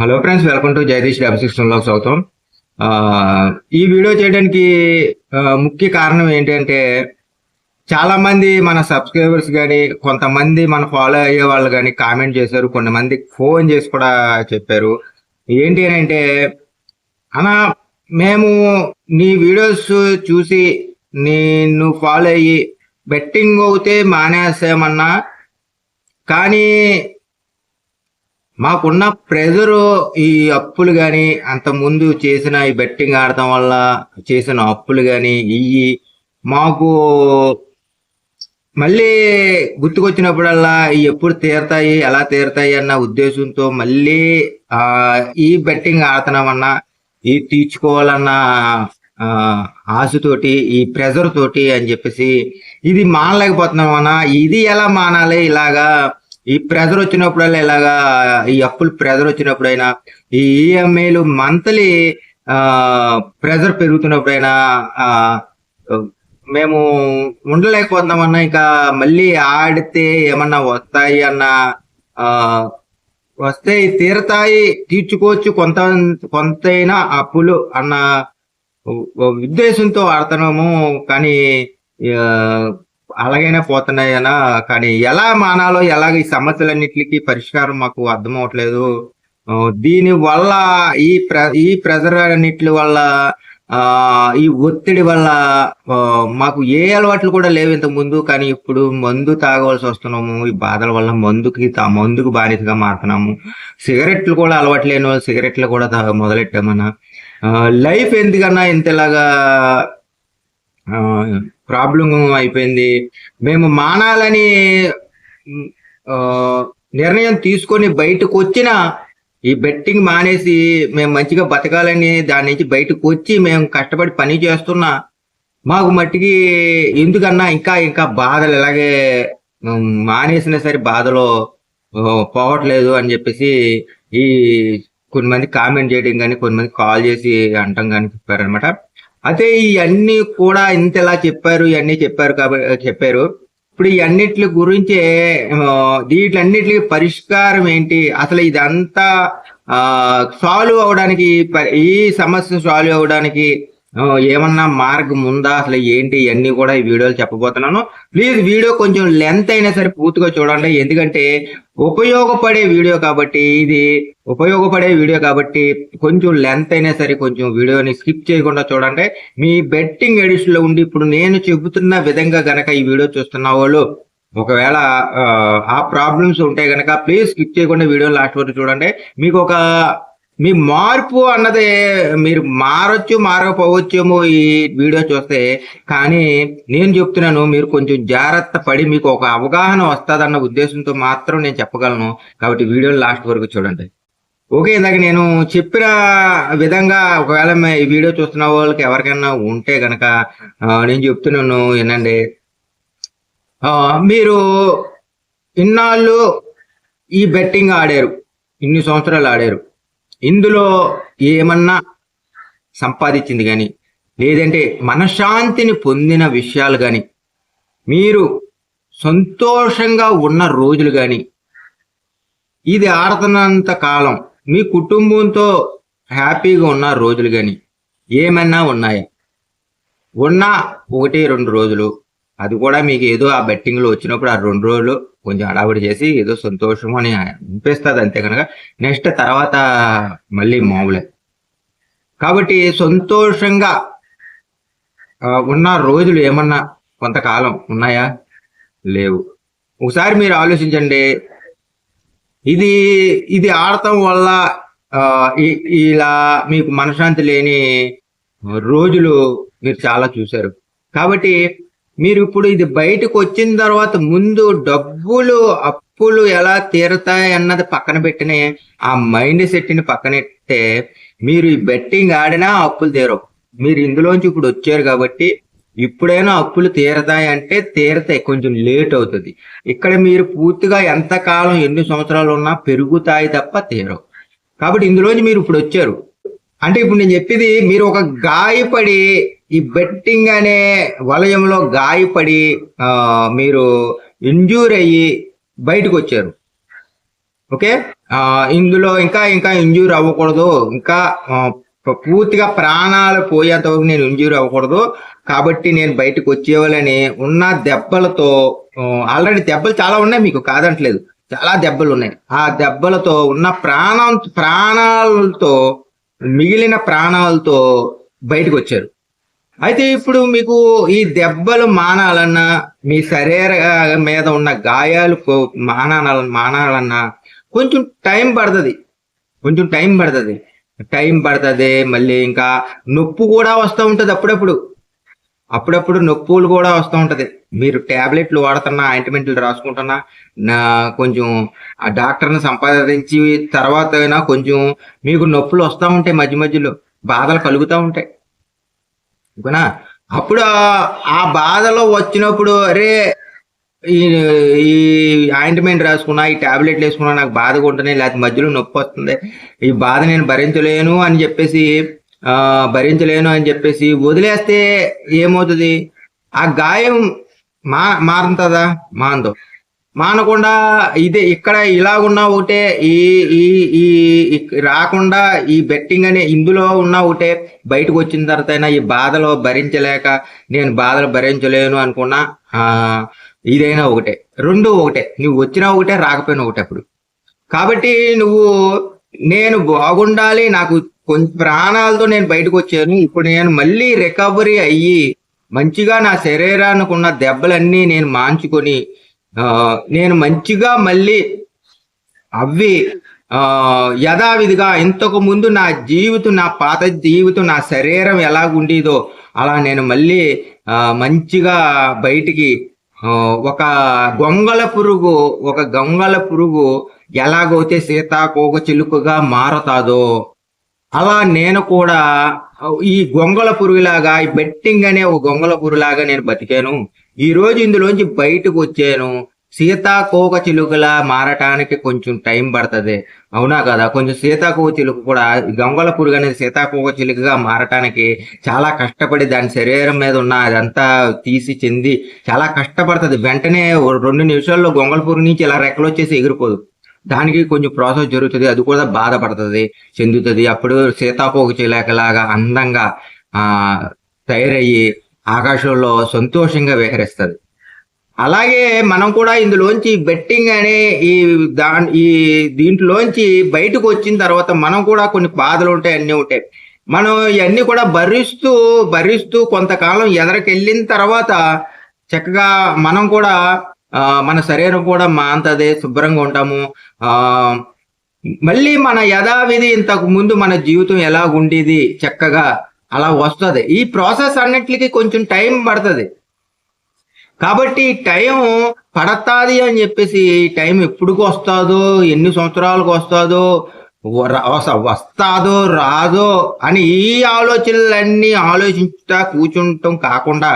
Hello friends welcome to Jayadeesh డెబ్బై six సిక్స్టన్లో స్వాగతం ఈ వీడియో చేయడానికి ముఖ్య కారణం ఏంటంటే చాలామంది మన సబ్స్క్రైబర్స్ కానీ కొంతమంది మన ఫాలో అయ్యే వాళ్ళు కానీ కామెంట్ చేశారు కొంతమంది ఫోన్ చేసి కూడా చెప్పారు. ఏంటి అని అంటే అన్నా మేము నీ వీడియోస్ చూసి నిన్ను ఫాలో అయ్యి బెట్టింగ్ అవుతే మానేసామన్నా కానీ మాకున్న ప్రెజరు ఈ అప్పులు కానీ అంత ముందు చేసిన ఈ బెట్టింగ్ ఆడటం వల్ల చేసిన అప్పులు కానీ ఇవి మాకు మళ్ళీ గుర్తుకొచ్చినప్పుడల్లా ఈ ఎప్పుడు తీరతాయి ఎలా తీరతాయి అన్న ఉద్దేశంతో మళ్ళీ ఆ ఈ బెట్టింగ్ ఆడుతున్నామన్నా ఈ తీర్చుకోవాలన్న ఆశతోటి ఈ ప్రెజర్ తోటి అని చెప్పేసి ఇది మానలేకపోతున్నామన్నా ఇది ఎలా మానాలి ఇలాగా ఈ ప్రెజర్ వచ్చినప్పుడల్లా ఇలాగా ఈ అప్పులు ప్రెజర్ వచ్చినప్పుడైనా ఈ ఈఎంఐలు మంత్లీ ప్రెజర్ పెరుగుతున్నప్పుడైనా మేము ఉండలేకపోతున్నామన్నా ఇంకా మళ్ళీ ఆడితే ఏమన్నా వస్తాయి అన్న వస్తే తీరతాయి తీర్చుకోవచ్చు కొంత కొంతైనా అప్పులు అన్న ఉద్దేశంతో ఆడుతున్నాము. కానీ అలాగైనా పోతున్నాయనా? కానీ ఎలా మానాలో ఎలాగ ఈ సమస్యలన్నిటికీ పరిష్కారం మాకు అర్థం అవట్లేదు దీని వల్ల ఈ ప్ర ఈ ప్రెజర్ అన్నిటి వల్ల ఈ ఒత్తిడి వల్ల మాకు ఏ అలవాట్లు కూడా లేవు ఇంతకు ముందు. కానీ ఇప్పుడు మందు తాగవలసి వస్తున్నాము. ఈ బాధల వల్ల మందుకి మందుకు బానిసగా మారుతున్నాము. సిగరెట్లు కూడా అలవాటు లేని వాళ్ళు సిగరెట్లు కూడా తా- మొదలెట్టామన్నా. లైఫ్ ఎందుకన్నా ఇంతలాగా ప్రాబ్లం అయిపోయింది. మేము మానాలని నిర్ణయం తీసుకొని బయటకు వచ్చిన ఈ బెట్టింగ్ మానేసి మేము మంచిగా బతకాలని దాని నుంచి బయటకు వచ్చి మేము కష్టపడి పని చేస్తున్నా మాకు మట్టికి ఎందుకన్నా ఇంకా ఇంకా బాధలు ఇలాగే మానేసినా సరే బాధలో పోవట్లేదు అని చెప్పేసి ఈ కొంతమంది కామెంట్ చేయడం కానీ కొంతమంది కాల్ చేసి అంటాం కానీ చెప్పారనమాట అయితే ఇవన్నీ కూడా ఇంత ఇలా చెప్పారు ఇవన్నీ చెప్పారు కాబట్టి చెప్పారు. ఇప్పుడు ఇవన్నిటి గురించి వీటన్నిటికి పరిష్కారం ఏంటి? అసలు ఇదంతా సాల్వ్ అవడానికి ఈ సమస్య సాల్వ్ అవడానికి ఏమన్నా మార్గం ఉందా అసలు ఏంటి? ఇవన్నీ కూడా ఈ వీడియోలు చెప్పబోతున్నాను. ప్లీజ్ వీడియో కొంచెం లెంత్ అయినా సరే పూర్తిగా చూడండి. ఎందుకంటే ఉపయోగపడే వీడియో కాబట్టి ఇది ఉపయోగపడే వీడియో కాబట్టి కొంచెం లెంత్ అయినా సరే కొంచెం వీడియోని స్కిప్ చేయకుండా చూడండి. మీ బెట్టింగ్ ఎడిషన్లో ఉండి ఇప్పుడు నేను చెబుతున్న విధంగా గనక ఈ వీడియో చూస్తున్న వాళ్ళు ఒకవేళ ఆ, ఆ ప్రాబ్లమ్స్ ఉంటే గనక ప్లీజ్ స్కిప్ చేయకుండా వీడియో లాస్ట్ వరకు చూడండి. మీకు ఒక మీ మార్పు అన్నది మీరు మారొచ్చు మారకపోవచ్చేమో ఈ వీడియో చూస్తే. కానీ నేను చెప్తున్నాను మీరు కొంచెం జాగ్రత్త పడి మీకు ఒక అవగాహన వస్తుందన్న ఉద్దేశంతో మాత్రం నేను చెప్పగలను. కాబట్టి వీడియోని లాస్ట్ వరకు చూడండి. ఓకే ఇందాక నేను చెప్పిన విధంగా ఒకవేళ ఈ వీడియో చూస్తున్న వాళ్ళకి ఎవరికైనా ఉంటే గనక నేను చెప్తున్నాను వినండి. మీరు ఇన్నాళ్ళు ఈ బెట్టింగ్ ఆడారు. ఇన్ని సంవత్సరాలు ఆడారు. ఇందులో ఏమన్నా సంపాదించింది కానీ లేదంటే మనశ్శాంతిని పొందిన విషయాలు కానీ మీరు సంతోషంగా ఉన్న రోజులు కానీ ఇది ఆడుతున్నంత కాలం మీ కుటుంబంతో హ్యాపీగా ఉన్న రోజులు కానీ ఏమన్నా ఉన్నాయా? ఉన్నా ఒకటి రెండు రోజులు అది కూడా మీకు ఏదో ఆ బెట్టింగ్లో వచ్చినప్పుడు ఆ రెండు రోజులు కొంచెం హడావిడి చేసి ఏదో సంతోషం అని అనిపిస్తుంది అంతే కనుక. నెక్స్ట్ తర్వాత మళ్ళీ మామూలే. కాబట్టి సంతోషంగా ఉన్న రోజులు ఏమన్నా కొంతకాలం ఉన్నాయా? లేవు. ఒకసారి మీరు ఆలోచించండి. ఇది ఇది ఆడటం వల్ల ఇలా మీకు మనశ్శాంతి లేని రోజులు మీరు చాలా చూశారు. కాబట్టి మీరు ఇప్పుడు ఇది బయటకు వచ్చిన తర్వాత ముందు డబ్బులు అప్పులు ఎలా తీరతాయి అన్నది పక్కన పెట్టిన ఆ మైండ్ సెట్ని పక్కనెట్టే మీరు ఈ బెట్టింగ్ ఆడినా అప్పులు తీరవు. మీరు ఇందులోంచి ఇప్పుడు వచ్చారు కాబట్టి ఇప్పుడైనా అప్పులు తీరతాయి అంటే తీరతాయి. కొంచెం లేట్ అవుతుంది. ఇక్కడ మీరు పూర్తిగా ఎంత కాలం ఎన్ని సంవత్సరాలు ఉన్నా పెరుగుతాయి తప్ప తీరవు. కాబట్టి ఇందులోంచి మీరు ఇప్పుడు వచ్చారు. అంటే ఇప్పుడు నేను చెప్పేది మీరు ఒక గాయపడి ఈ బెట్టింగ్ అనే వలయంలో గాయపడి మీరు ఇంజూర్ అయ్యి బయటకు వచ్చారు ఓకే ఇందులో ఇంకా ఇంకా ఇంజూర్ అవ్వకూడదు. ఇంకా పూర్తిగా ప్రాణాలు పోయేంతవరకు నేను ఇంజూర్ అవ్వకూడదు. కాబట్టి నేను బయటకు వచ్చేవాళ్ళని ఉన్న దెబ్బలతో ఆల్రెడీ దెబ్బలు చాలా ఉన్నాయి మీకు కాదంటలేదు. చాలా దెబ్బలు ఉన్నాయి. ఆ దెబ్బలతో ఉన్న ప్రాణం ప్రాణాలతో మిగిలిన ప్రాణాలతో బయటకు వచ్చారు అయితే ఇప్పుడు మీకు ఈ దెబ్బలు మానాలన్నా మీ శరీర మీద ఉన్న గాయాలు మానాల మానాలన్నా కొంచెం టైం పడుతుంది. కొంచెం టైం పడుతుంది. టైం పడుతుంది మళ్ళీ ఇంకా నొప్పి కూడా వస్తూ ఉంటుంది అప్పుడప్పుడు. అప్పుడప్పుడు నొప్పులు కూడా వస్తూ ఉంటుంది. మీరు టాబ్లెట్లు వాడుతున్నా ఆయింట్మెంట్లు రాసుకుంటున్నా నా కొంచెం ఆ డాక్టర్ని సంపాదించి తర్వాత అయినా కొంచెం మీకు నొప్పులు వస్తూ ఉంటాయి మధ్య మధ్యలో. బాధలు కలుగుతూ ఉంటాయి. ఓకేనా అప్పుడు ఆ- బాధలో వచ్చినప్పుడు అరే ఈ ఈ ఆయింట్మెంట్ రాసుకున్నా ఈ టాబ్లెట్లు వేసుకున్నా నాకు బాధగా ఉంటుంది లేకపోతే మధ్యలో నొప్పి వస్తుంది. ఈ బాధ నేను భరించలేను అని చెప్పేసి భరించలేను అని చెప్పేసి వదిలేస్తే ఏమవుతుంది? ఆ గాయం మా మారుతుందా? మాందో మానకుండా ఇదే ఇక్కడ ఇలాగున్నా ఒకటే ఈ ఈ ఈ రాకుండా ఈ బెట్టింగ్ అనే ఇందులో ఉన్న ఒకటే బయటకు వచ్చిన తర్వాత అయినా ఈ బాధలో భరించలేక నేను బాధలు భరించలేను అనుకున్నా ఇదైనా ఒకటే. రెండు ఒకటే. నువ్వు వచ్చినా ఒకటే రాకపోయినా ఒకటే అప్పుడు. కాబట్టి నువ్వు నేను బాగుండాలి నాకు కొంచెం ప్రాణాలతో నేను బయటకు వచ్చాను ఇప్పుడు నేను మళ్ళీ రికవరీ అయ్యి మంచిగా నా శరీరానికి ఉన్న దెబ్బలన్నీ నేను మాంచుకొని నేను మంచిగా మళ్ళీ అవి యథావిధిగా ఇంతకు ముందు నా జీవితం నా పాత జీవితం నా శరీరం ఎలాగుండేదో అలా నేను మళ్ళీ మంచిగా బయటికి ఒక గొంగళ పురుగు ఒక గొంగళ పురుగు ఎలాగైతే సీతాకోక చిలుకగా మారతాదో అలా నేను కూడా ఈ గొంగళ పురుగులాగా ఈ బెట్టింగ్ అనే ఒక గొంగళ పురుగులాగా నేను బతికాను. ఈరోజు ఇందులోంచి బయటకు వచ్చాను. సీతాకోక చిలుకలా మారటానికి కొంచెం టైం పడుతుంది. అవునా కదా? కొంచెం సీతాకోక చిలుక కూడా గంగల పురుగు అనేది సీతాకోక చిలుకగా మారటానికి చాలా కష్టపడి దాని శరీరం మీద ఉన్న అదంతా తీసి చెంది చాలా కష్టపడుతుంది. వెంటనే రెండు నిమిషాల్లో గొంగళ పురుగు నుంచి ఇలా రెక్కలు వచ్చేసి ఎగిరిపోదు. దానికి కొంచెం ప్రాసెస్ జరుగుతుంది. అది కూడా బాధపడుతుంది చెందుతుంది. అప్పుడు సీతాకోక చిలకలాగా అందంగా తయారయ్యి ఆకాశంలో సంతోషంగా విహరిస్తుంది. అలాగే మనం కూడా ఇందులోంచి బెట్టింగ్ అనే ఈ దా ఈ దీంట్లోంచి బయటకు వచ్చిన తర్వాత మనం కూడా కొన్ని బాధలు ఉంటాయి అన్నీ ఉంటాయి. మనం ఇవన్నీ కూడా భరిస్తూ భరిస్తూ కొంతకాలం ఎదరకెళ్ళిన తర్వాత చక్కగా మనం కూడా మన శరీరం కూడా మాంతది శుభ్రంగా ఉంటాము. మళ్ళీ మన యథావిధి ఇంతకు ముందు మన జీవితం ఎలా ఉండేది చక్కగా అలా వస్తుంది. ఈ ప్రాసెస్ అన్నిటికీ కొంచెం టైం పడుతుంది. కాబట్టి టైం పడతాది అని చెప్పేసి టైం ఎప్పుడుకు వస్తుందో ఎన్ని సంవత్సరాలకు వస్తుందో వస్తాదో రాదో అని ఈ ఆలోచనలన్నీ ఆలోచించుతా కూర్చుంటాం కాకుండా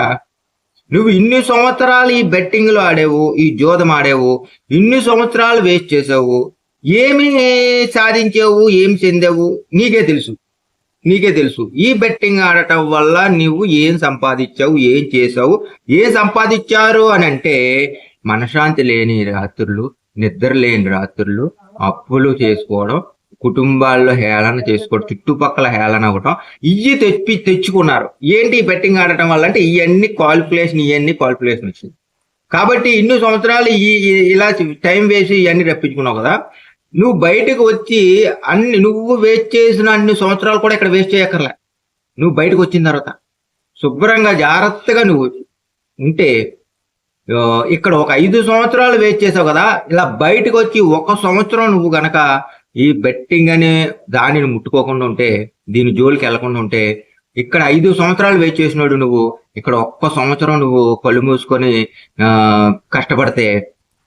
నువ్వు ఇన్ని సంవత్సరాలు ఈ బెట్టింగ్లు ఆడేవు ఆడావు ఈ జోదం ఆడావు ఇన్ని సంవత్సరాలు వేస్ట్ చేసావు ఏమి సాధించావు ఏం చెందావు నీకే తెలుసు. నీకే తెలుసు. ఈ బెట్టింగ్ ఆడటం వల్ల నువ్వు ఏం సంపాదించావు ఏం చేసావు ఏం సంపాదించారు అని అంటే మనశ్శాంతి లేని రాత్రులు నిద్ర లేని రాత్రులు అప్పులు చేసుకోవడం కుటుంబాల్లో హేళన చేసుకోవడం చుట్టుపక్కల హేళన అవ్వడం ఇవి తెప్పి తెచ్చుకున్నారు. ఏంటి బెట్టింగ్ ఆడటం వల్ల అంటే ఇవన్నీ క్వాలిఫికేషన్ ఇవన్నీ క్వాలిఫికేషన్ వచ్చింది. కాబట్టి ఇన్ని సంవత్సరాలు ఈ ఈ- ఇలా టైం వేసి ఇవన్నీ రప్పించుకున్నావు కదా నువ్వు బయటకు వచ్చి అన్ని నువ్వు వేస్ట్ చేసిన అన్ని సంవత్సరాలు కూడా ఇక్కడ వేస్ట్ చేయక్కర్లే. నువ్వు బయటకు వచ్చిన తర్వాత శుభ్రంగా జాగ్రత్తగా నువ్వు ఉంటే ఇక్కడ ఒక ఐదు సంవత్సరాలు వేస్ట్ చేసావు కదా ఇలా బయటకు వచ్చి ఒక సంవత్సరం నువ్వు గనక ఈ బెట్టింగ్ అనే దానిని ముట్టుకోకుండా ఉంటే దీని జోలికి వెళ్ళకుండా ఉంటే ఇక్కడ ఐదు సంవత్సరాలు వేస్ట్ చేసినాడు నువ్వు ఇక్కడ ఒక్క సంవత్సరం నువ్వు కళ్ళు మూసుకొని కష్టపడితే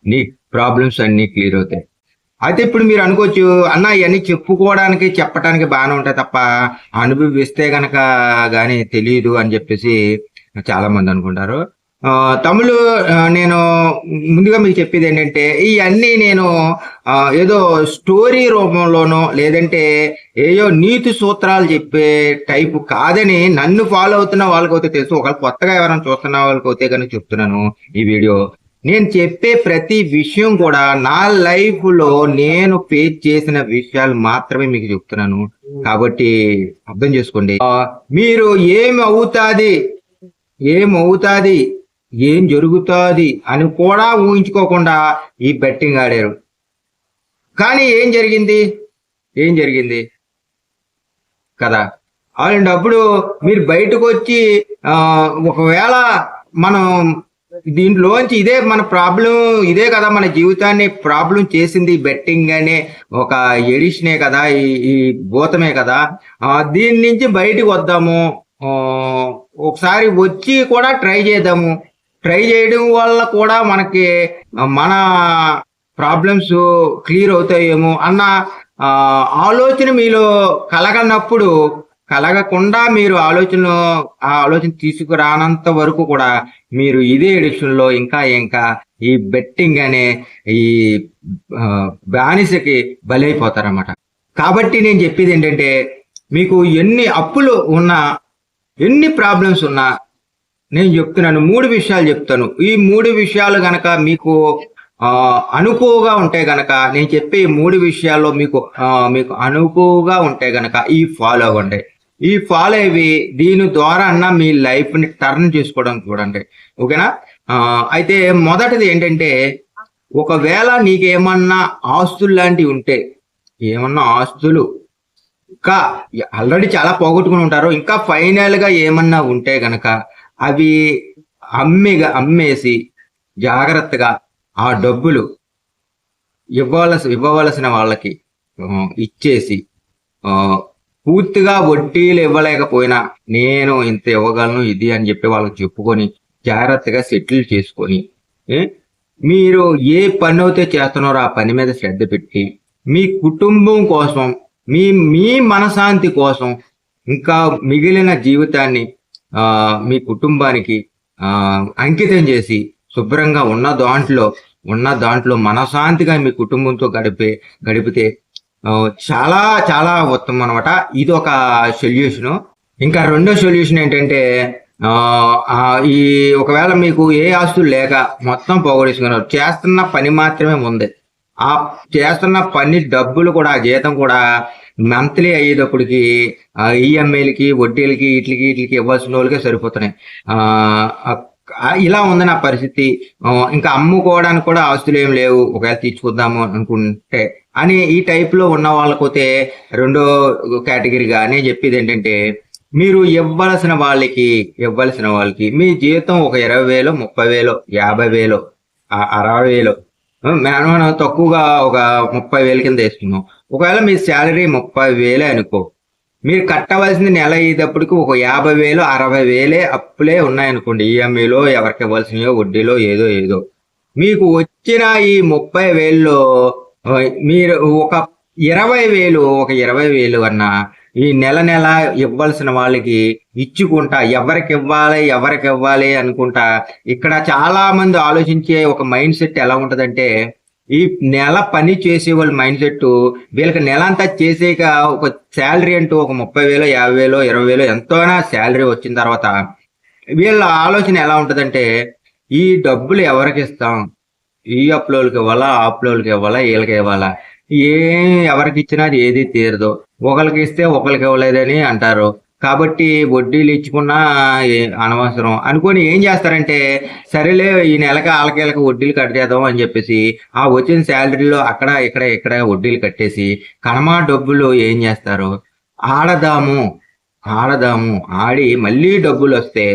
నీ ప్రాబ్లమ్స్ అన్నీ క్లియర్ అవుతాయి. అయితే ఇప్పుడు మీరు అనుకోవచ్చు అన్న ఇవన్నీ చెప్పుకోవడానికి చెప్పడానికి బాగానే ఉంటాయి తప్ప అనుభవిస్తే గనక కానీ తెలియదు అని చెప్పేసి చాలా మంది అనుకుంటారు తమిళ నేను ముందుగా మీకు చెప్పేది ఏంటంటే ఇవన్నీ నేను ఏదో స్టోరీ రూపంలోనో లేదంటే ఏదో నీతి సూత్రాలు చెప్పే టైపు కాదని నన్ను ఫాలో అవుతున్న వాళ్ళకైతే తెలుసు. ఒకవేళ కొత్తగా ఎవరైనా చూస్తున్న వాళ్ళకైతే కనుక చెప్తున్నాను ఈ వీడియో. నేను చెప్పే ప్రతి విషయం కూడా నా లైఫ్లో నేను ఫేస్ చేసిన విషయాలు మాత్రమే మీకు చెప్తున్నాను. కాబట్టి అర్థం చేసుకోండి. మీరు ఏమి అవుతాది? ఏం ఏం జరుగుతుంది? అని కూడా ఊహించుకోకుండా ఈ బెట్టింగ్ ఆడారు. కానీ ఏం జరిగింది? ఏం జరిగింది? కదా. అలాంటప్పుడు మీరు బయటకు వచ్చి ఒకవేళ మనం దీంట్లోంచి ఇదే మన ప్రాబ్లం ఇదే కదా మన జీవితాన్ని ప్రాబ్లం చేసింది బెట్టింగ్ అనే ఒక ఎడిషనే కదా ఈ ఈ భూతమే కదా. దీని నుంచి బయటికి వద్దాము. ఒకసారి వచ్చి కూడా ట్రై చేద్దాము. ట్రై చేయడం వల్ల కూడా మనకి మన ప్రాబ్లమ్స్ క్లియర్ అవుతాయేమో అన్న ఆలోచన మీలో కలగనప్పుడు కలగకుండా మీరు ఆలోచన ఆ ఆలోచన తీసుకురానంత వరకు కూడా మీరు ఇదే ఎడిషన్లో ఇంకా ఇంకా ఈ బెట్టింగ్ అనే ఈ బానిసకి బలైపోతారన్నమాట. కాబట్టి నేను చెప్పేది ఏంటంటే మీకు ఎన్ని అప్పులు ఉన్నా ఎన్ని ప్రాబ్లమ్స్ ఉన్నా నేను చెప్తున్నాను మూడు విషయాలు చెప్తాను. ఈ మూడు విషయాలు గనక మీకు అనుకువగా ఉంటే గనక నేను చెప్పే ఈ మూడు విషయాల్లో మీకు మీకు అనుకువగా ఉంటే గనక ఈ ఫాలో అవ్వండి. ఈ ఫాలో అయ్యి దీని ద్వారా అన్న మీ లైఫ్ని టర్న్ చేసుకోవడం చూడండి. ఓకేనా? అయితే మొదటిది ఏంటంటే ఒకవేళ నీకేమన్నా ఆస్తులు లాంటివి ఉంటే ఏమన్నా ఆస్తులు ఇంకా ఆల్రెడీ చాలా పోగొట్టుకుని ఉంటారు ఇంకా ఫైనల్గా ఏమన్నా ఉంటే గనక అవి అమ్మిగా అమ్మేసి జాగ్రత్తగా ఆ డబ్బులు ఇవ్వవలసి ఇవ్వవలసిన వాళ్ళకి ఇచ్చేసి పూర్తిగా వడ్డీలు ఇవ్వలేకపోయినా నేను ఇంత ఇవ్వగలను ఇది అని చెప్పి వాళ్ళకి చెప్పుకొని జాగ్రత్తగా సెటిల్ చేసుకొని మీరు ఏ పని అయితే చేస్తున్నారో ఆ పని మీద శ్రద్ధ పెట్టి మీ కుటుంబం కోసం మీ మీ మనశాంతి కోసం ఇంకా మిగిలిన జీవితాన్ని మీ కుటుంబానికి అంకితం చేసి శుభ్రంగా ఉన్న దాంట్లో ఉన్న దాంట్లో మనశాంతిగా మీ కుటుంబంతో గడిపే గడిపితే చాలా చాలా ఉత్తమం అనమాట ఇది ఒక సొల్యూషన్ ఇంకా రెండో సొల్యూషన్ ఏంటంటే ఈ ఒకవేళ మీకు ఏ ఆస్తులు లేక మొత్తం పోగొడేసుకున్నారు చేస్తున్న పని మాత్రమే ఉంది ఆ చేస్తున్న పని డబ్బులు కూడా జీతం కూడా మంత్లీ అయ్యేటప్పటికి ఈఎంఐలకి వడ్డీలకి ఇట్లకి ఇట్లకి ఇవ్వాల్సిన వాళ్ళకే సరిపోతున్నాయి. ఇలా ఉంది నా పరిస్థితి. ఇంకా అమ్ముకోవడానికి కూడా ఆస్తులు ఏం లేవు. ఒకవేళ తీర్చుకుందాము అనుకుంటే అని ఈ టైప్లో ఉన్న వాళ్ళకైతే రెండో కేటగిరీగా నేను చెప్పేది ఏంటంటే మీరు ఇవ్వాల్సిన వాళ్ళకి ఇవ్వాల్సిన వాళ్ళకి మీ జీతం ఒక ఇరవై వేలు ముప్పై వేలు యాభై వేలు అరవై వేలు మేము మనం తక్కువగా ఒక ముప్పై వేల కింద వేసుకున్నాం ఒకవేళ మీ శాలరీ ముప్పై వేలే అనుకో మీరు కట్టవలసింది నెల అయ్యేటప్పటికి ఒక యాభై వేలు అరవై వేలే అప్పులే ఉన్నాయనుకోండి. ఈఎంఐలో ఎవరికి ఇవ్వాల్సినయో వడ్డీలో ఏదో ఏదో. మీకు వచ్చిన ఈ ముప్పై వేల్లో మీరు ఒక ఇరవై వేలు ఒక ఇరవై వేలు అన్నా ఈ నెల నెల ఇవ్వాల్సిన వాళ్ళకి ఇచ్చుకుంటా ఎవరికి ఇవ్వాలి ఎవరికి ఇవ్వాలి అనుకుంటా ఇక్కడ చాలా మంది ఆలోచించే ఒక మైండ్ సెట్ ఎలా ఉంటదంటే ఈ నెల పని చేసే వాళ్ళ మైండ్ సెట్ వీళ్ళకి నెల అంతా చేసేక ఒక శాలరీ అంటూ ఒక ముప్పై వేలు యాభై వేలో ఇరవై వేలో ఎంతోనా శాలరీ వచ్చిన తర్వాత వీళ్ళ ఆలోచన ఎలా ఉంటుందంటే ఈ డబ్బులు ఎవరికి ఇస్తాం? ఈ అప్లోళ్ళకి ఇవ్వాలా? ఆ అప్లోళ్ళకి ఇవ్వాలా? వీళ్ళకి ఇవ్వాలా? ఏం ఎవరికి ఇచ్చినా అది ఏది తీరదు. ఒకరికి ఇస్తే ఒకరికి ఇవ్వలేదని అంటారు. కాబట్టి వడ్డీలు ఇచ్చుకున్నా అనవసరం. అనుకొని ఏం చేస్తారంటే సరేలే ఈ నెలకి ఆలకేళ్ళకి వడ్డీలు కట్టేద్దాం అని చెప్పేసి ఆ వచ్చిన శాలరీలో అక్కడ ఇక్కడ ఇక్కడ వడ్డీలు కట్టేసి కనమా డబ్బులు ఏం చేస్తారు? ఆడదాము ఆడదాము ఆడి మళ్ళీ డబ్బులు వస్తే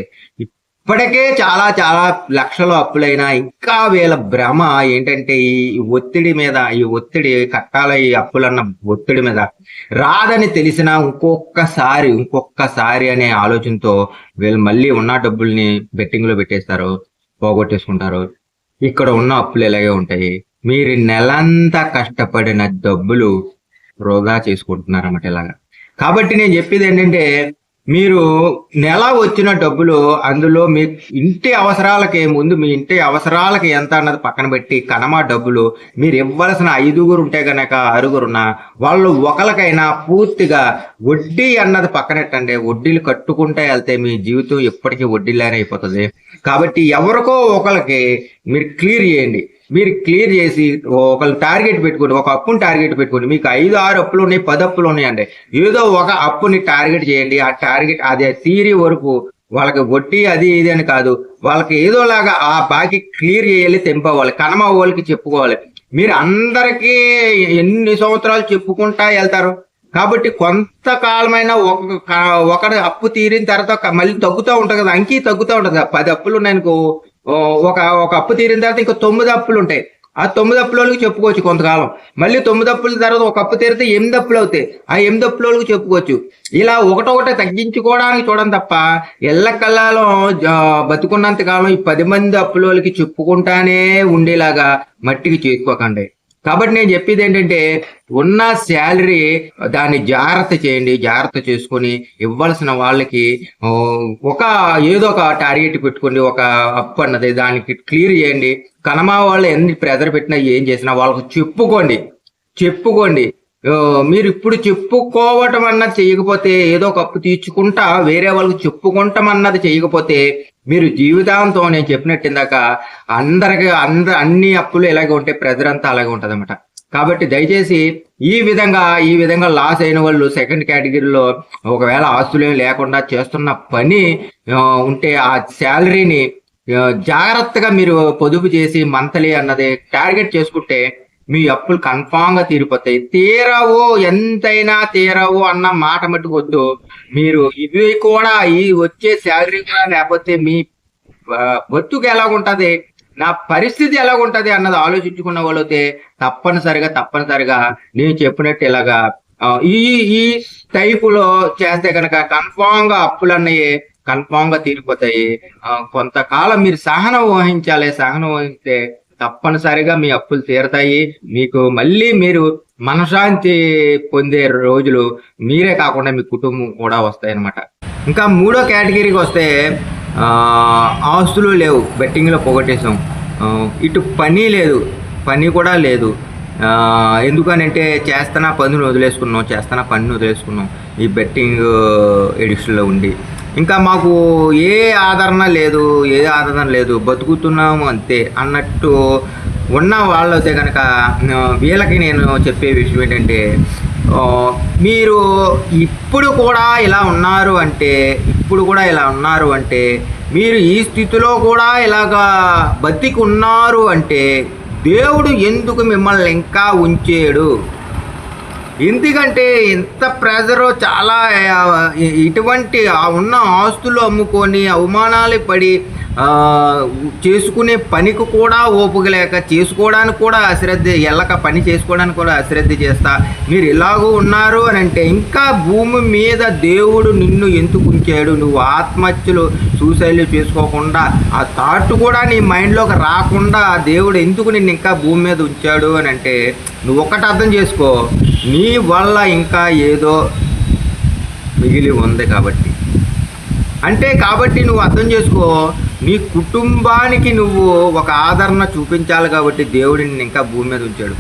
ఇప్పటికే చాలా చాలా లక్షలు అప్పులైనా ఇంకా వీళ్ళ భ్రమ ఏంటంటే ఈ ఒత్తిడి మీద ఈ ఒత్తిడి కట్టాల ఈ అప్పులన్న ఒత్తిడి మీద రాదని తెలిసినా ఇంకొకసారి ఇంకొకసారి అనే ఆలోచనతో వీళ్ళు మళ్ళీ ఉన్న డబ్బుల్ని బెట్టింగ్లో పెట్టేస్తారు పోగొట్టేసుకుంటారు. ఇక్కడ ఉన్న అప్పులు ఇలాగే ఉంటాయి? మీరు నెలంతా కష్టపడిన డబ్బులు వృధా చేసుకుంటున్నారు అన్నమాట ఇలాగా. కాబట్టి నేను చెప్పేది ఏంటంటే మీరు నెల వచ్చిన డబ్బులు అందులో మీ ఇంటి అవసరాలకి ముందు మీ ఇంటి అవసరాలకి ఎంత అన్నది పక్కన పెట్టి కనమా డబ్బులు మీరు ఇవ్వాల్సిన ఐదుగురు ఉంటే గనక ఆరుగురున్న వాళ్ళు ఒకరికైనా పూర్తిగా వడ్డీ అన్నది పక్కనెట్టండి. వడ్డీలు కట్టుకుంటే వెళ్తే మీ జీవితం ఎప్పటికీ వడ్డీలానే అయిపోతుంది. కాబట్టి ఎవరికో ఒకరికి మీరు క్లియర్ చేయండి. మీరు క్లియర్ చేసి ఒకళ్ళు టార్గెట్ పెట్టుకోండి ఒక అప్పుని టార్గెట్ పెట్టుకోండి. మీకు ఐదు ఆరు అప్పులు ఉన్నాయి పది అప్పులు ఉన్నాయండి. ఏదో ఒక అప్పుని టార్గెట్ చేయండి. ఆ టార్గెట్ అదే తీరి వరకు వాళ్ళకి వడ్డీ అది ఇది అని కాదు. వాళ్ళకి ఏదోలాగా ఆ బాకీ క్లియర్ చేయాలి తెంపవాలి కనమ వాళ్ళకి చెప్పుకోవాలి. మీరు అందరికీ ఎన్ని సంవత్సరాలు చెప్పుకుంటా వెళ్తారు? కాబట్టి కొంతకాలమైన ఒక ఒకటి అప్పు తీరిన తర్వాత మళ్ళీ తగ్గుతూ ఉంటుంది కదా అంకి తగ్గుతూ ఉంటుంది పది అప్పులు ఉన్నాయనుకో ఒక ఒక అప్పు తీరిన తర్వాత ఇంకా తొమ్మిది అప్పులు ఉంటాయి. ఆ తొమ్మిది అప్పులోకి చెప్పుకోవచ్చు కొంతకాలం. మళ్ళీ తొమ్మిది అప్పుల తర్వాత ఒక అప్పు తీరితే ఎనిమిది అప్పులు అవుతాయి. ఆ ఎనిమిది అప్పులోకి చెప్పుకోవచ్చు. ఇలా ఒకటొకటి తగ్గించుకోవడానికి చూడండి తప్ప ఎల్లకల్లాలో బతుకున్నంత కాలం ఈ పది మంది అప్పులోకి చెప్పుకుంటానే ఉండేలాగా మట్టికి చేసుకోకండి కాబట్టి నేను చెప్పేది ఏంటంటే ఉన్న శాలరీ దాన్ని జాగ్రత్త చేయండి జాగ్రత్త చేసుకొని ఇవ్వాల్సిన వాళ్ళకి ఒక ఏదో ఒక టార్గెట్ పెట్టుకోండి ఒక అప్పు అన్నది దానికి క్లియర్ చేయండి. కనమా వాళ్ళు ఎన్ని ప్రెజర్ పెట్టినా ఏం చేసినా వాళ్ళకి చెప్పుకోండి. చెప్పుకోండి. మీరు ఇప్పుడు చెప్పుకోవటం అన్నది చేయకపోతే ఏదో ఒక అప్పు తీర్చుకుంటా వేరే వాళ్ళకి చెప్పుకుంటాం అన్నది చేయకపోతే మీరు జీవితాంతం నేను చెప్పినట్టు ఇందాక అందరికి అంద అన్ని అప్పులు ఇలాగే ఉంటే ప్రజలంతా అలాగే అలాగే ఉంటది కాబట్టి దయచేసి ఈ విధంగా ఈ విధంగా లాస్ అయిన వాళ్ళు సెకండ్ కేటగిరీలో ఒకవేళ ఆస్తులు ఏమీ లేకుండా చేస్తున్న పని ఉంటే ఆ శాలరీని జాగ్రత్తగా మీరు పొదుపు చేసి మంత్లీ అన్నది టార్గెట్ చేసుకుంటే మీ అప్పులు కన్ఫామ్గా తీరిపోతాయి. తీరవు ఎంతైనా తీరవు అన్న మాట మట్టుకు వద్దు. మీరు ఇవి కూడా ఈ వచ్చే శాలరీ కూడా లేకపోతే మీ బతుకు ఎలాగుంటది? నా పరిస్థితి ఎలాగుంటది అన్నది ఆలోచించుకున్న వాళ్ళైతే తప్పనిసరిగా తప్పనిసరిగా నేను చెప్పినట్టు ఇలాగా ఈ ఈ టైపులో చేస్తే కనుక కన్ఫామ్గా అప్పులు అన్నవి కన్ఫామ్గా తీరిపోతాయి. కొంతకాలం మీరు సహనం వహించాలి. సహనం వహిస్తే తప్పనిసరిగా మీ అప్పులు తీరతాయి. మీకు మళ్ళీ మీరు మనశ్శాంతి పొందే రోజులు మీరే కాకుండా మీ కుటుంబం కూడా వస్తాయి అన్నమాట ఇంకా మూడో కేటగిరీకి వస్తే ఆస్తులు లేవు. బెట్టింగ్లో పోగొట్టేసాం ఇటు పని లేదు. పని కూడా లేదు. ఎందుకనంటే చేస్తున్న పనులు వదిలేసుకున్నాం. చేస్తున్న పనిని వదిలేసుకున్నాం. ఈ బెట్టింగ్ ఎడిక్షన్లో ఉండి. ఇంకా మాకు ఏ ఆదరణ లేదు. ఏ ఆదరణ లేదు. బతుకుతున్నాము అంతే అన్నట్టు ఉన్న వాళ్ళైతే కనుక వీళ్ళకి నేను చెప్పే విషయం ఏంటంటే మీరు ఇప్పుడు కూడా ఇలా ఉన్నారు అంటే ఇప్పుడు కూడా ఇలా ఉన్నారు అంటే మీరు ఈ స్థితిలో కూడా ఇలాగా బతికి ఉన్నారు అంటే దేవుడు ఎందుకు మిమ్మల్ని ఇంకా ఉంచాడు? ఎందుకంటే ఇంత ప్రెజరు చాలా ఇటువంటి ఉన్న ఆస్తులు అమ్ముకొని అవమానాలు పడి చేసుకునే పనికి కూడా ఓపిక లేక చేసుకోవడానికి కూడా అశ్రద్ధ ఎల్లక పని చేసుకోవడానికి కూడా అశ్రద్ధ చేస్తా. మీరు ఇలాగూ ఉన్నారు అని అంటే ఇంకా భూమి మీద దేవుడు నిన్ను ఎందుకు ఉంచాడు? నువ్వు ఆత్మహత్యలు సూసైడ్లు చేసుకోకుండా ఆ థాట్ కూడా నీ మైండ్లోకి రాకుండా దేవుడు ఎందుకు నిన్ను ఇంకా భూమి మీద ఉంచాడు అని అంటే నువ్వు ఒకటి అర్థం చేసుకో. నీ వల్ల ఇంకా ఏదో మిగిలి ఉంది కాబట్టి. అంటే కాబట్టి నువ్వు అర్థం చేసుకో నీ కుటుంబానికి నువ్వు ఒక ఆదరణ చూపించాలి కాబట్టి దేవుడిని ఇంకా భూమి మీద ఉంచాడు.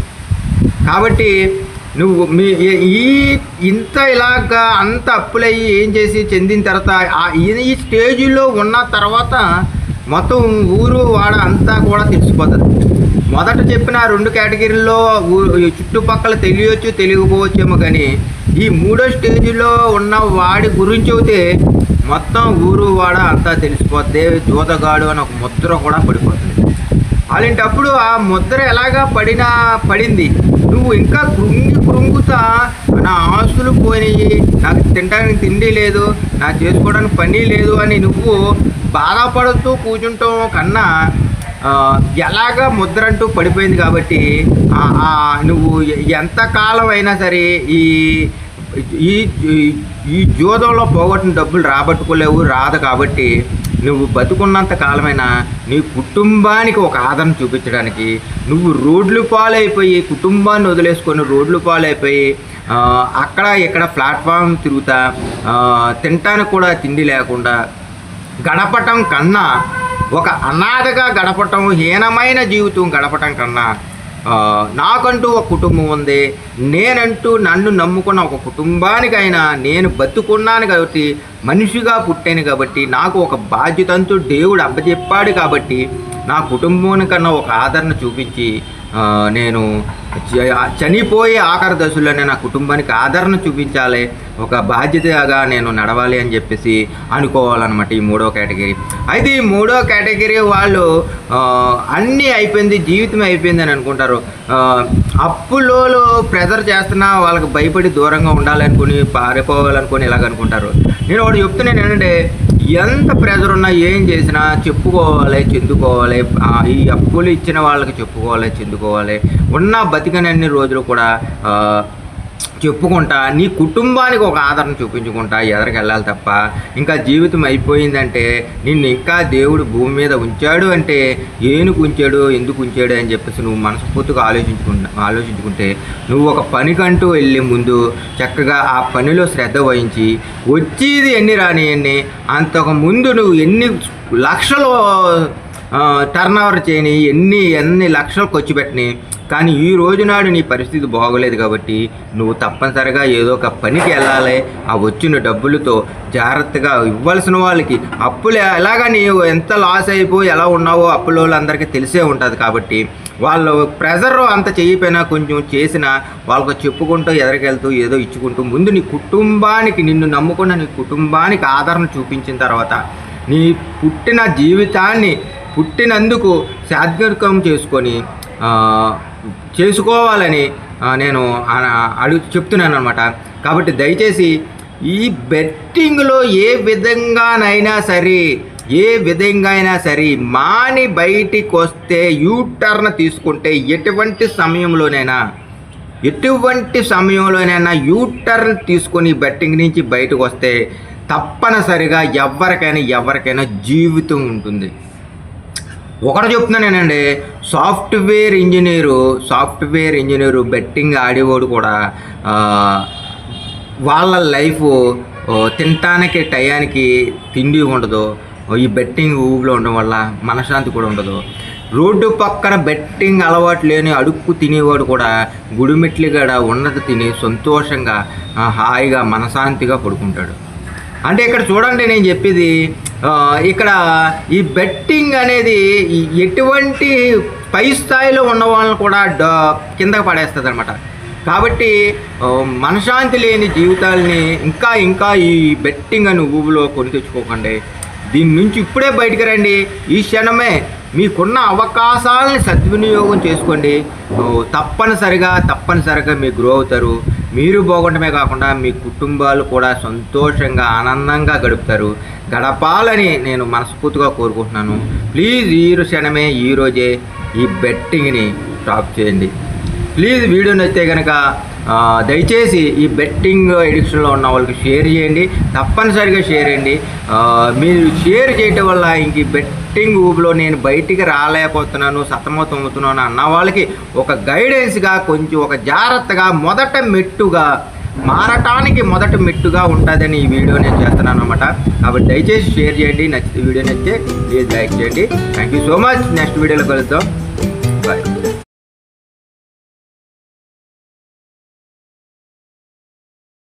కాబట్టి నువ్వు మీ ఈ- ఇంత ఇలాగా అంత అప్పులయ్యి ఏం చేసి చెందిన తర్వాత ఆ- ఈ స్టేజ్లో ఉన్న తర్వాత మొత్తం ఊరు వాడ అంతా కూడా తెలిసిపోతుంది. మొదట చెప్పిన రెండు కేటగిరీల్లో చుట్టుపక్కల తెలియచ్చు తెలియకపోవచ్చేమో కానీ ఈ మూడో స్టేజ్లో ఉన్న వాడి గురించి అయితే మొత్తం ఊరు వాడ అంతా తెలిసిపోద్ది. దూతగాడు అని ఒక ముద్ర కూడా పడిపోతుంది. అలాంటప్పుడు ఆ ముద్ర ఎలాగా పడినా పడింది. నువ్వు ఇంకా కృంగి కృంగుతా నా ఆస్తులు పోయినాయి. నాకు తినడానికి తిండి లేదు నా చేసుకోవడానికి పని లేదు అని నువ్వు బాధపడుతూ కూర్చుంటాం కన్నా ఎలాగ ఎలాగా ముద్ర అంటూ పడిపోయింది కాబట్టి నువ్వు ఎంతకాలం ఎంత కాలం అయినా సరే ఈ ఈ ఈ- జూదంలో పోగొట్టిన డబ్బులు రాబట్టుకోలేవు రాదు కాబట్టి నువ్వు బతుకున్నంత కాలమైనా నీ కుటుంబానికి ఒక ఆదరణ చూపించడానికి నువ్వు రోడ్లు పాలైపోయి కుటుంబాన్ని వదిలేసుకొని రోడ్లు పాలైపోయి అక్కడ ఇక్కడ ప్లాట్ఫామ్ తిరుగుతా తినటానికి కూడా తిండి లేకుండా గడపటం కన్నా ఒక అనాథగా గడపటం హీనమైన జీవితం గడపటం కన్నా నాకంటూ ఒక కుటుంబం ఉంది. నేనంటూ నన్ను నమ్ముకున్న ఒక కుటుంబానికైనా నేను బతుకున్నాను కాబట్టి మనిషిగా పుట్టాను కాబట్టి నాకు ఒక బాధ్యతంతో దేవుడు అప్పచెప్పాడు కాబట్టి నా కుటుంబానికన్నా ఒక ఆదరణ చూపించి నేను చ- చనిపోయే ఆఖరి దశలోనే నా కుటుంబానికి ఆదరణ చూపించాలి. ఒక బాధ్యతగా నేను నడవాలి అని చెప్పేసి అనుకోవాలన్నమాట ఈ మూడో కేటగిరీ. అయితే ఈ మూడో కేటగిరీ వాళ్ళు అన్నీ అయిపోయింది జీవితం అయిపోయింది అని అనుకుంటారు. అప్పులో ప్రెజర్ చేస్తున్నా వాళ్ళకి భయపడి దూరంగా ఉండాలనుకుని పారిపోవాలనుకుని ఇలాగ అనుకుంటారు. నేను ఒకటి చెప్తున్నాను ఏంటంటే ఎంత ప్రెజర్ ఉన్నా ఏం చేసినా చెప్పుకోవాలి చెందుకోవాలి. ఈ అప్పులు ఇచ్చిన వాళ్ళకి చెప్పుకోవాలి చెందుకోవాలి. ఉన్న బతికనన్ని రోజులు కూడా చెప్పుకుంటా నీ కుటుంబానికి ఒక ఆదరణ చూపించుకుంటా ఎదరికి వెళ్ళాలి తప్ప. ఇంకా జీవితం అయిపోయిందంటే నిన్ను ఇంకా దేవుడు భూమి మీద ఉంచాడు అంటే ఏనుకు ఉంచాడు ఎందుకు ఉంచాడు అని చెప్పేసి నువ్వు మనస్ఫూర్తిగా ఆలోచించుకుంటా ఆలోచించుకుంటే నువ్వు ఒక పనికంటూ వెళ్ళే ముందు చక్కగా ఆ పనిలో శ్రద్ధ వహించి వచ్చేది ఎన్ని రానియన్ని అంతకు ముందు నువ్వు ఎన్ని లక్షలు టర్న్ ఓవర్ చేయని ఎన్ని ఎన్ని లక్షలు ఖర్చు పెట్టినాయి కానీ ఈ రోజు నాడు నీ పరిస్థితి బాగోలేదు కాబట్టి నువ్వు తప్పనిసరిగా ఏదో ఒక పనికి వెళ్ళాలి. ఆ వచ్చిన డబ్బులతో జాగ్రత్తగా ఇవ్వాల్సిన వాళ్ళకి అప్పులు ఎలాగా నీవు ఎంత లాస్ అయిపోయి ఎలా ఉన్నావో అప్పుల వాళ్ళందరికీ తెలిసే ఉంటుంది కాబట్టి వాళ్ళు ప్రెజర్ అంత చేయకపోయినా కొంచెం చేసిన వాళ్ళకు చెప్పుకుంటూ ఎదరికెళ్తూ ఏదో ఇచ్చుకుంటూ ముందు నీ కుటుంబానికి నిన్ను నమ్ముకున్న నీ కుటుంబానికి ఆదరణ చూపించిన తర్వాత నీ పుట్టిన జీవితాన్ని పుట్టినందుకు సాధ్యకం చేసుకొని చేసుకోవాలని నేను అడుగు చెప్తున్నాను అనమాట కాబట్టి దయచేసి ఈ బెట్టింగ్లో ఏ విధంగానైనా సరే ఏ విధంగా అయినా సరే మాని బయటికి వస్తే యూటర్న్ తీసుకుంటే ఎటువంటి సమయంలోనైనా ఎటువంటి సమయంలోనైనా యూటర్న్ తీసుకొని బెట్టింగ్ నుంచి బయటకు వస్తే తప్పనిసరిగా ఎవరికైనా ఎవరికైనా జీవితం ఉంటుంది. ఒకటి చెప్తున్నానేనండి software engineer software engineer betting ఆడేవాడు కూడా వాళ్ళ లైఫ్ తినటానికి టయానికి తిండి ఉండదు. ఈ బెట్టింగ్ ఊబిలో ఉండడం వల్ల మనశ్శాంతి కూడా ఉండదు. రోడ్డు పక్కన బెట్టింగ్ అలవాటు లేని అడుక్కు తినేవాడు కూడా గుడిమెట్లు కూడా ఉన్నది తిని సంతోషంగా హాయిగా మనశాంతిగా పడుకుంటాడు. అంటే ఇక్కడ చూడండి నేను చెప్పేది ఇక్కడ ఈ బెట్టింగ్ అనేది ఎటువంటి పై స్థాయిలో ఉన్న వాళ్ళని కూడా డ- కిందకి పడేస్తుంది అనమాట కాబట్టి మనశాంతి మనశ్శాంతి లేని జీవితాలని ఇంకా ఇంకా ఈ బెట్టింగ్ అని ఊబులో కొని తెచ్చుకోకండి. దీని నుంచి ఇప్పుడే బయటికి రండి. ఈ క్షణమే మీకున్న అవకాశాలని సద్వినియోగం చేసుకోండి. తప్పనిసరిగా తప్పనిసరిగా మీరు గ్రో అవుతారు. మీరు బాగుండమే కాకుండా మీ కుటుంబాలు కూడా సంతోషంగా ఆనందంగా గడుపుతారు. గడపాలని నేను మనస్ఫూర్తిగా కోరుకుంటున్నాను. ప్లీజ్ ఈ క్షణమే ఈరోజే ఈ బెట్టింగ్ని స్టాప్ చేయండి. ప్లీజ్ వీడియో నచ్చితే కనుక దయచేసి ఈ బెట్టింగ్ ఎడిక్షన్లో ఉన్న వాళ్ళకి షేర్ చేయండి. తప్పనిసరిగా షేర్ చేయండి. మీరు షేర్ చేయటం వల్ల ఇంక బెట్ యాక్టింగ్ ఊబిలో నేను బయటికి రాలేకపోతున్నాను సతమతం అవుతున్నాను అన్న వాళ్ళకి ఒక గైడెన్స్గా కొంచెం ఒక జాగ్రత్తగా మొదట మెట్టుగా మారటానికి మొదట మెట్టుగా ఉంటుందని ఈ వీడియో నేను చేస్తున్నాను అనమాట కాబట్టి దయచేసి షేర్ చేయండి నచ్చితే వీడియో నచ్చితే ప్లీజ్ లైక్ చేయండి. Thank you so much next వీడియోలో కలుద్దాం. బాయ్